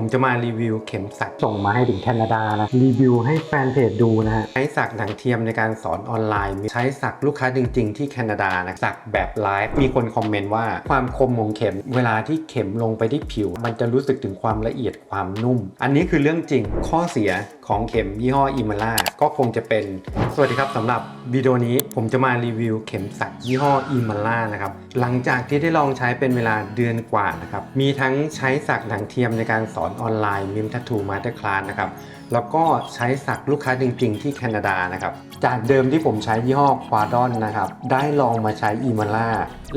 ผมจะมารีวิวเข็มสักส่งมาให้ถึงแคนาดานะรีวิวให้แฟนเพจดูนะฮะใช้สักหนังเทียมในการสอนออนไลน์ใช้สักลูกค้าจริง ๆ ที่แคนาดานะสักแบบไลฟ์มีคนคอมเมนต์ว่าความคมของเข็ม เวลาที่เข็มลงไปที่ผิว มันจะรู้สึกถึงความละเอียดความนุ่ม อันนี้คือเรื่องจริงข้อเสียของเข็มยี่ห้ออิมาล่าก็คงจะเป็น สวัสดีครับสำหรับวิดีโอนี้ผมจะมารีวิวเข็มสักยี่ห้ออิมาล่านะครับหลังจากที่ได้ลองใช้เป็นเวลาเดือนกว่านะครับมีทั้งใช้สักหนังเทียมในการสอนออนไลน์มิมทัตทูมาสเตอร์คลาสนะครับแล้วก็ใช้สักลูกค้าจริงๆที่แคนาดานะครับจากเดิมที่ผมใช้ยี่ห้อควาดอนนะครับได้ลองมาใช้อิมาล่า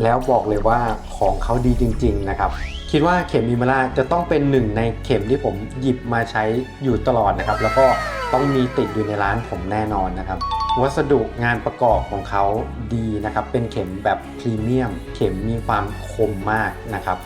แล้วบอกเลยว่าของเขาดีจริงๆนะครับคิดว่าเข็มอิมาล่าจะต้องเป็นหนึ่งในเข็มที่ผมหยิบมาใช้อยู่ตลอดนะครับแล้วก็ต้องมีติดอยู่ในร้านผมแน่นอนนะครับวัสดุงานประกอบของเขาดีนะครับ เป็นเข็มแบบพรีเมียม เข็มมีความคมมากนะครับ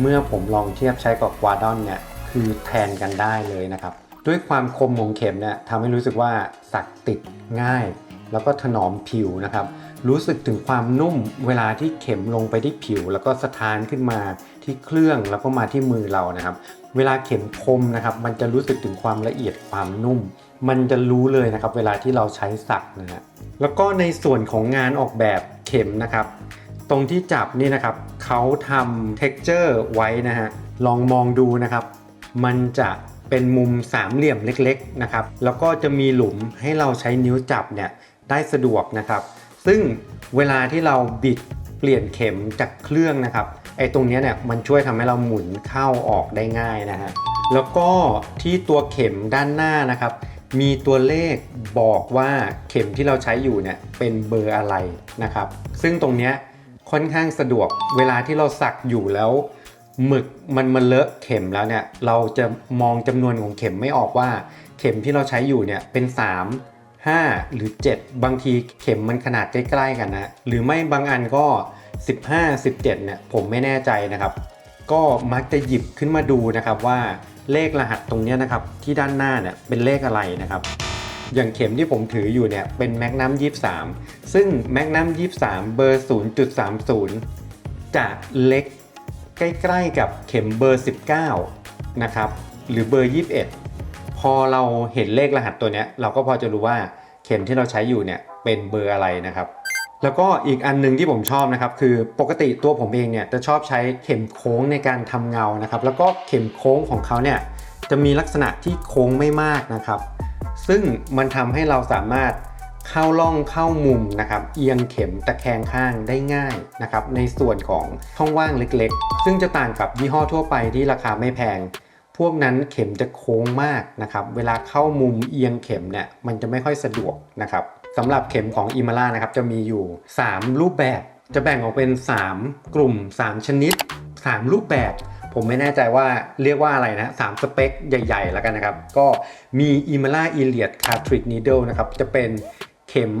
เมื่อผมลองเทียบใช้กับควาดอนเนี่ย คือแทนกันได้เลยนะครับ ด้วยความคมของเข็มเนี่ยทำให้รู้สึกว่าสักติดง่าย แล้วก็ถนอมผิวนะครับ รู้สึกถึงความนุ่มเวลาที่เข็มลงไปที่ผิว แล้วก็สะท้านขึ้นมาที่เครื่องแล้วก็มาที่มือเรานะครับ เวลาเข็มคมนะครับ มันจะรู้สึกถึงความละเอียดความนุ่ม มันจะรู้เลยนะครับ เวลาที่เราใช้สักนะฮะแล้วก็ในส่วนของงานออกแบบเข็มนะครับ ตรงที่จับนี่นะครับเขาทำ texture ไว้นะฮะลองมองดูนะครับ มันจะเป็นมุมสามเหลี่ยมเล็กๆนะครับ แล้วก็จะมีหลุมให้เราใช้นิ้วจับเนี่ยได้สะดวกนะครับ ซึ่งเวลาที่เราบิดเปลี่ยนเข็มจากเครื่องนะครับไอ้ตรงนี้เนี่ยมันช่วยทำให้เราหมุนเข้าออกได้ง่ายนะฮะแล้วก็ที่ตัวเข็มด้านหน้านะครับ มีตัวเลขบอกว่าเข็มที่เราใช้อยู่เนี่ยเป็นเบอร์อะไรนะครับ ซึ่งตรงนี้ค่อนข้างสะดวกเวลาที่เราสักอยู่แล้ว หมึกมันมาเลอะเข็มแล้วเนี่ยเราจะมองจำนวนของเข็มไม่ออกว่า เข็มที่เราใช้อยู่เนี่ยเป็น 3 5 หรือ 7 บางทีเข็มมันขนาดใกล้ๆกันนะหรือไม่บางอันก็ 15 17เนี่ยผมไม่แน่ใจนะครับ ก็มักจะหยิบขึ้นมาดูนะครับว่าเลขรหัสตรงนี้นะครับที่ด้านหน้าเนี่ยเป็นเลขอะไรนะครับ อย่างเข็มที่ผมถืออยู่เนี่ยเป็นแมกนัม23 ซึ่งแมกนัม23 เบอร์ 0.30 จะเล็ก ใกล้ๆกับเข็มเบอร์ 19 นะครับ หรือเบอร์ 21 พอเราเห็นเลขรหัสตัวเนี้ยเราก็พอจะรู้ว่าเข็มที่เราใช้อยู่เนี่ยเป็นเบอร์อะไรนะครับแล้วก็อีกอันหนึงที่ผมชอบนะครับคือปกติตัวผมเองเนี่ยจะชอบใช้เข็มโค้งในการทำเงานะครับ แล้วก็เข็มโค้งของเขาเนี่ยจะมีลักษณะที่โค้งไม่มากนะครับ ซึ่งมันทำให้เราสามารถ เข้าล่องเข้ามุมนะครับเอียงเข็มตะแคงข้างได้ง่ายนะครับในส่วนของช่องว่างเล็กๆ ซึ่งจะต่างกับยี่ห้อทั่วไปที่ราคาไม่แพง พวกนั้นเข็มจะโค้งมากนะครับเวลาเข้ามุมเอียงเข็มเนี่ยมันจะไม่ค่อยสะดวกนะครับสำหรับเข็มของอิมาล่านะครับจะมีอยู่ 3 รูปแบบจะแบ่งออกเป็น 3 กลุ่ม 3 ชนิด 3 รูปแบบ ผมไม่แน่ใจว่าเรียกว่าอะไรนะสามสเปคใหญ่ๆแล้วกันนะครับ ก็มี i m a l a e l i o t Cartridge Needle นะครับ จะเป็น เข็ม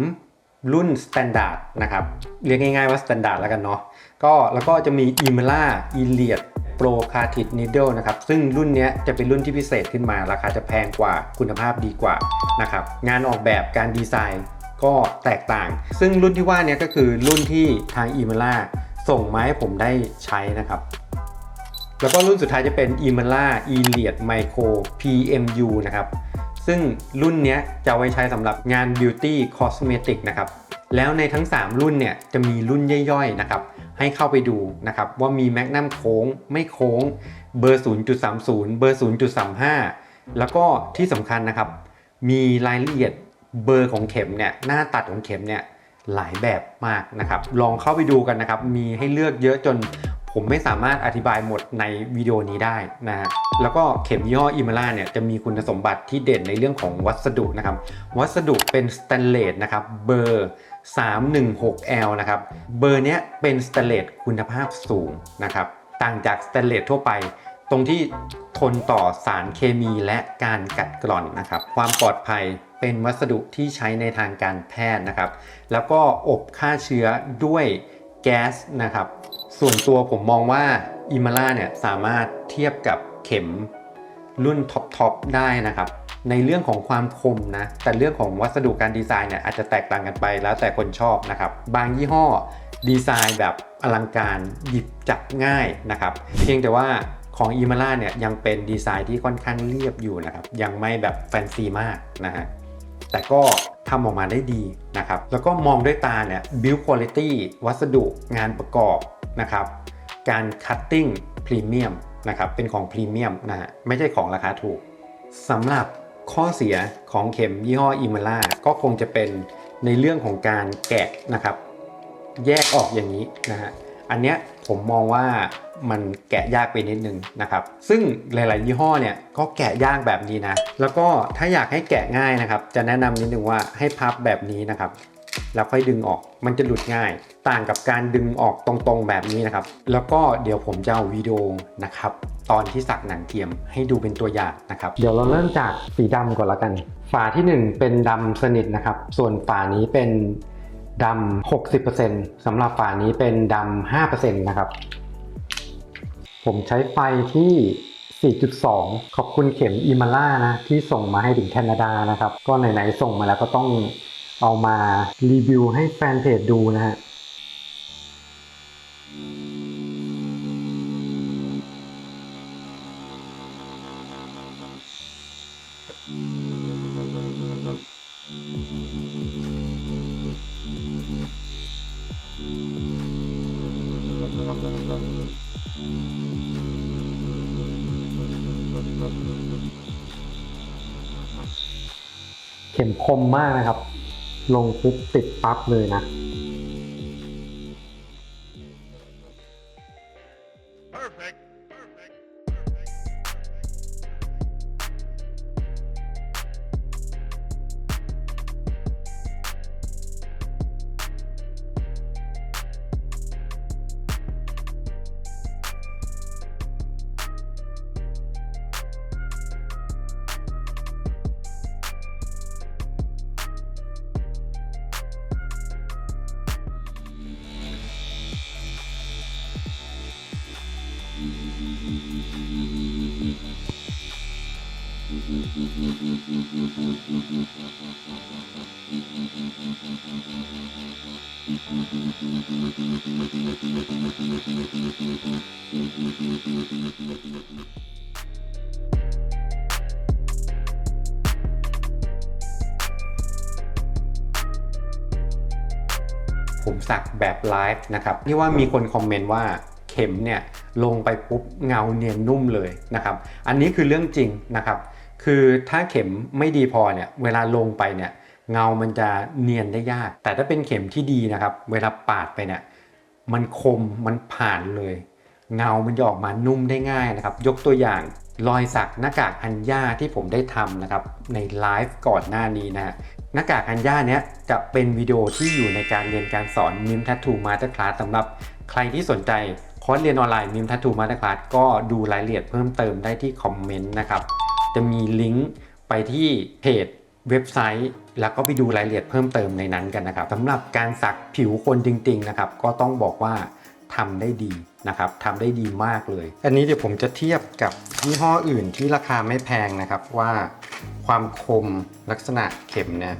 รุ่น Standard นะครับ เรียกง่ายๆว่า Standard แล้วกันเนาะก็แล้วก็จะมี i m a l a e l i o t Pro Cartridge Needle นะครับ ซึ่งรุ่นนี้จะเป็นรุ่นที่พิเศษขึ้นมา ราคาจะแพงกว่าคุณภาพดีกว่านะครับ งานออกแบบการดีไซน์ก็แตกต่าง ซึ่งรุ่นที่ว่านี้ก็คือรุ่นที่ทาง i m a l a ส่งมาให้ผมได้ใช้นะครับ แล้วก็รุ่นสุดท้ายจะเป็น i m a l a e l i o t Micro PMU นะครับ ซึ่งรุ่นนี้จะไว้ใช้สำหรับงาน Beauty Cosmetic นะครับ แล้วในทั้ง 3 รุ่นเนี่ยจะมีรุ่นย่อยๆนะครับ ให้เข้าไปดูนะครับว่ามีแมกนัมโค้งไม่โค้ง เบอร์ 0.30 เบอร์ 0.35 แล้วก็ที่สำคัญนะครับ มีรายละเอียดเบอร์ของเข็มเนี่ยหน้าตัดของเข็มเนี่ยหลายแบบมากนะครับ ลองเข้าไปดูกันนะครับ มีให้เลือกเยอะจน ผมไม่สามารถอธิบายหมดในวิดีโอนี้ได้นะฮะแล้วก็เข็มยี่ห้ออิมาล่าเนี่ยจะมีคุณสมบัติที่เด่นในเรื่องของวัสดุนะครับ วัสดุเป็นสแตนเลสนะครับเบอร์ 316L นะครับเบอร์เนี้ยเป็นสแตนเลสคุณภาพสูงนะครับต่างจากสแตนเลสทั่วไป ตรงที่ทนต่อสารเคมีและการกัดกร่อนนะครับ ความปลอดภัยเป็นวัสดุที่ใช้ในทางการแพทย์นะครับ แล้วก็อบฆ่าเชื้อด้วยแก๊สนะครับ ส่วนตัวผมมองว่าอิมาล่าเนี่ยสามารถเทียบกับเข็มรุ่นท็อปๆได้นะครับ ในเรื่องของความคมนะ แต่เรื่องของวัสดุการดีไซน์เนี่ยอาจจะแตกต่างกันไปแล้วแต่คนชอบนะครับ บางยี่ห้อดีไซน์แบบอลังการหยิบจับง่ายนะครับ เพียงแต่ว่าของ i m a l a เนี่ยยังเป็นดีไซน์ที่ค่อนข้างเรียบอยู่นะครับ ยังไม่แบบแฟนซีมากนะฮะ แต่ก็ทำออกมาได้ดีนะครับ แล้วก็มองด้วยตาเนี่ย build quality วัสดุงานประกอบนะครับ การ cutting premium นะครับ เป็นของพรีเมียมนะฮะ ไม่ใช่ของราคาถูกสำหรับข้อเสียของเข็มยี่ห้อ i m a l a ก็คงจะเป็นในเรื่องของการแกะนะครับ แยกออกอย่างนี้นะฮะ อันเนี้ย ผมมองว่ามันแกะยากไปนิดนึงนะครับ ซึ่งหลาย ๆ ยี่ห้อเนี่ยก็แกะยากแบบนี้นะ แล้วก็ถ้าอยากให้แกะง่ายนะครับ จะแนะนำนิดนึงว่าให้พับแบบนี้นะครับ แล้วค่อยดึงออก มันจะหลุดง่าย ต่างกับการดึงออกตรงๆแบบนี้นะครับ แล้วก็เดี๋ยวผมจะเอาวิดีโอนะครับ ตอนที่สักหนังเทียมให้ดูเป็นตัวอย่างนะครับ เดี๋ยวเราเริ่มจากสีดำก่อนละกัน ฝาที่ 1 เป็นดำสนิทนะครับ ส่วนฝานี้เป็น ดำ60%สำหรับฝานี้เป็นดำ5%นะครับ ผมใช้ไฟที่4.2 ขอบคุณเข็มอิมาล่านะ ที่ส่งมาให้ถึงแคนาดานะครับ ก็ไหนๆส่งมาแล้วก็ต้องเอามารีวิวให้แฟนเพจดูนะฮะ เข็มคมมากนะครับ ลงปุ๊บติดปั๊บเลยนะ ผมสักแบบไลฟ์นะครับที่ว่ามีคนคอมเมนต์ว่าเข็มเนี่ยลงไปปุ๊บเงาเนียนนุ่มเลยนะครับ อันนี้คือเรื่องจริงนะครับ คือถ้าเข็มไม่ดีพอเนี่ยเวลาลงไปเนี่ยเงามันจะเนียนได้ยาก แต่ถ้าเป็นเข็มที่ดีนะครับ เวลาปาดไปเนี่ยมันคมมันผ่านเลย เงามันจะออกมานุ่มได้ง่ายนะครับ ยกตัวอย่างรอยสักหน้ากากอัญญาที่ผมได้ทำนะครับในไลฟ์ก่อนหน้านี้นะฮะหน้ากากอัญญาเนี้ยจะเป็นวิดีโอที่อยู่ในการเรียนการสอนมิมทัตทูมาสเตอร์คลาสสำหรับใครที่สนใจคอร์สเรียนออนไลน์มิมทัตทูมาสเตอร์คลาสก็ดูรายละเอียดเพิ่มเติมได้ที่คอมเมนต์นะครับ จะมีลิงก์ไปที่เพจเว็บไซต์ แล้วก็ไปดูรายละเอียดเพิ่มเติมในนั้นกันนะครับสำหรับการสักผิวคนจริงๆนะครับ ก็ต้องบอกว่าทำได้ดีนะครับทำได้ดีมากเลย อันนี้เดี๋ยวผมจะเทียบกับยี่ห้ออื่นที่ราคาไม่แพงนะครับว่าความคมลักษณะเข็มเนี่ย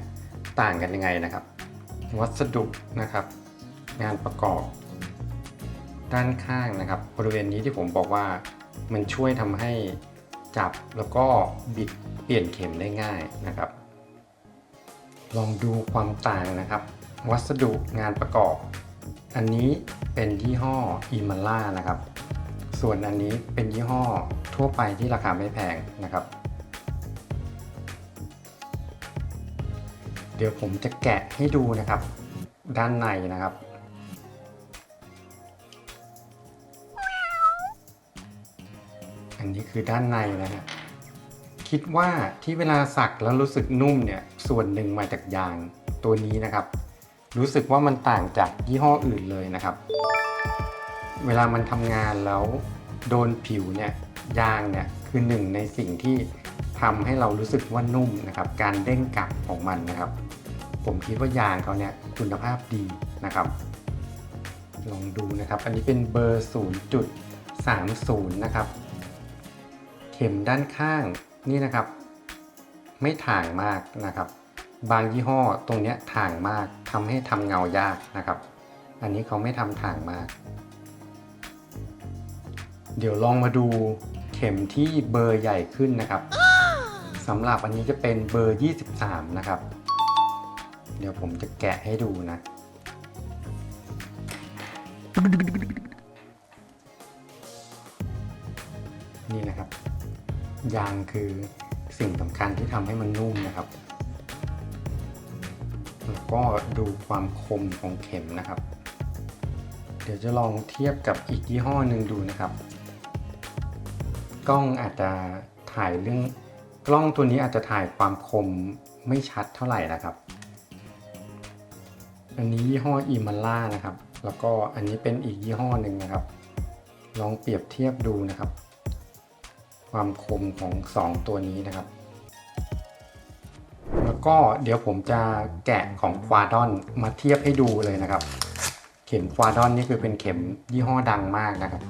ต่างกันยังไงนะครับ วัสดุนะครับ งานประกอบ ด้านข้างนะครับ บริเวณนี้ที่ผมบอกว่ามันช่วยทำให้ จับแล้วก็บิดเปลี่ยนเข็มได้ง่ายนะครับ ลองดูความต่างนะครับ วัสดุงานประกอบ อันนี้เป็นยี่ห้ออิมาล่านะครับ ส่วนอันนี้เป็นยี่ห้อทั่วไปที่ราคาไม่แพงนะครับ เดี๋ยวผมจะแกะให้ดูนะครับ ด้านในนะครับ นนี้คือด้านในนะฮะคิดว่าที่เวลาสักแล้วรู้สึกนุ่มเนี่ยส่วนหนึ่งมาจากยางตัวนี้นะครับ รู้สึกว่ามันต่างจากยี่ห้ออื่นเลยนะครับ เวลามันทำงานแล้วโดนผิวเนี่ยยางเนี่ยคือหนึ่งในสิ่งที่ทำให้เรารู้สึกว่านุ่มนะครับ การเด้งกลับของมันนะครับ ผมคิดว่ายางเขาเนี่ยคุณภาพดีนะครับ ลองดูนะครับ อันนี้เป็นเบอร์ 0.30 นะครับ เข็มด้านข้างนี่นะครับ ไม่ถ่างมากนะครับ บางยี่ห้อตรงนี้ถ่างมากทำให้ทำเงายากนะครับ อันนี้เขาไม่ทำถ่างมาก เดี๋ยวลองมาดูเข็มที่เบอร์ใหญ่ขึ้นนะครับสำหรับอันนี้จะเป็นเบอร์ 23 นะครับ เดี๋ยวผมจะแกะให้ดูนะ นี่นะครับ ยางคือสิ่งสำคัญที่ทำให้มันนุ่มนะครับแล้วก็ดูความคมของเข็มนะครับ เดี๋ยวจะลองเทียบกับอีกยี่ห้อหนึ่งดูนะครับ กล้องอาจจะถ่ายเรื่องกล้องตัวนี้อาจจะถ่ายความคมไม่ชัดเท่าไหร่นะครับ อันนี้ยี่ห้ออิมาล่านะครับ แล้วก็อันนี้เป็นอีกยี่ห้อหนึ่งนะครับ ลองเปรียบเทียบดูนะครับ ความคมของสองตัวนี้นะครับ แล้วก็เดี๋ยวผมจะแกะของควาดอนมาเทียบให้ดูเลยนะครับ เข็มควาดอนนี่คือเป็นเข็มยี่ห้อดังมากนะครับ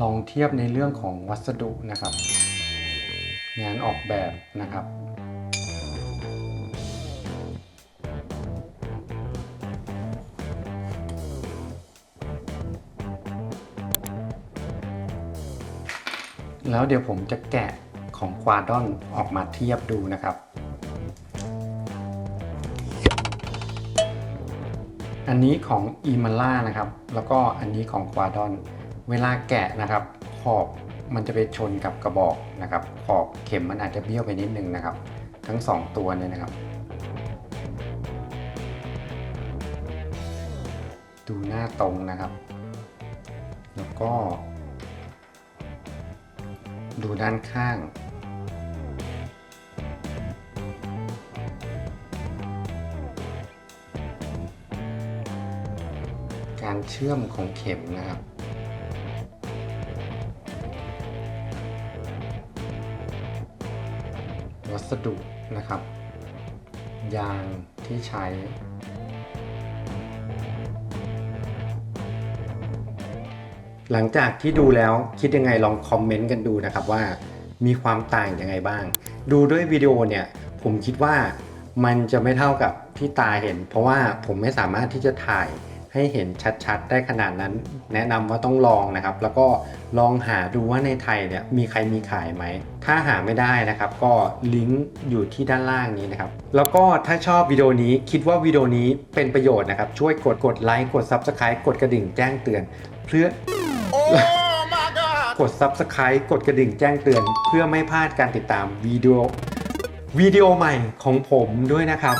ลองเทียบในเรื่องของวัสดุนะครับ งานออกแบบนะครับ แล้วเดี๋ยวผมจะแกะของควาดอนออกมาเทียบดูนะครับ อันนี้ของอีมาล่านะครับ แล้วก็อันนี้ของควาดอน เวลาแกะนะครับ ขอบมันจะไปชนกับกระบอกนะครับ ขอบเข็มมันอาจจะเบี้ยวไปนิดนึงนะครับ ทั้งสองตัวเนี่ยนะครับ ดูหน้าตรงนะครับ แล้วก็ ดูด้านข้าง การเชื่อมของเข็มนะครับวัสดุนะครับ ยางที่ใช้ หลังจากที่ดูแล้วคิดยังไงลองคอมเมนต์กันดูนะครับว่ามีความต่างยังไงบ้าง ดูด้วยวิดีโอเนี่ยผมคิดว่ามันจะไม่เท่ากับที่ตาเห็น เพราะว่าผมไม่สามารถที่จะถ่ายให้เห็นชัดๆ ได้ขนาดนั้น แนะนำว่าต้องลองนะครับ แล้วก็ลองหาดูว่าในไทยเนี่ยมีใครมีขายไหม ถ้าหาไม่ได้นะครับ ก็ลิงก์อยู่ที่ด้านล่างนี้นะครับ แล้วก็ถ้าชอบวิดีโอนี้คิดว่าวิดีโอนี้เป็นประโยชน์นะครับ ช่วยกดกดไลค์กด Subscribe กดกระดิ่งแจ้งเตือน เพื่อ กด Subscribe กดกระดิ่งแจ้งเตือน เพื่อไม่พลาดการติดตามวิดีโอวิดีโอใหม่ของผมด้วยนะครับ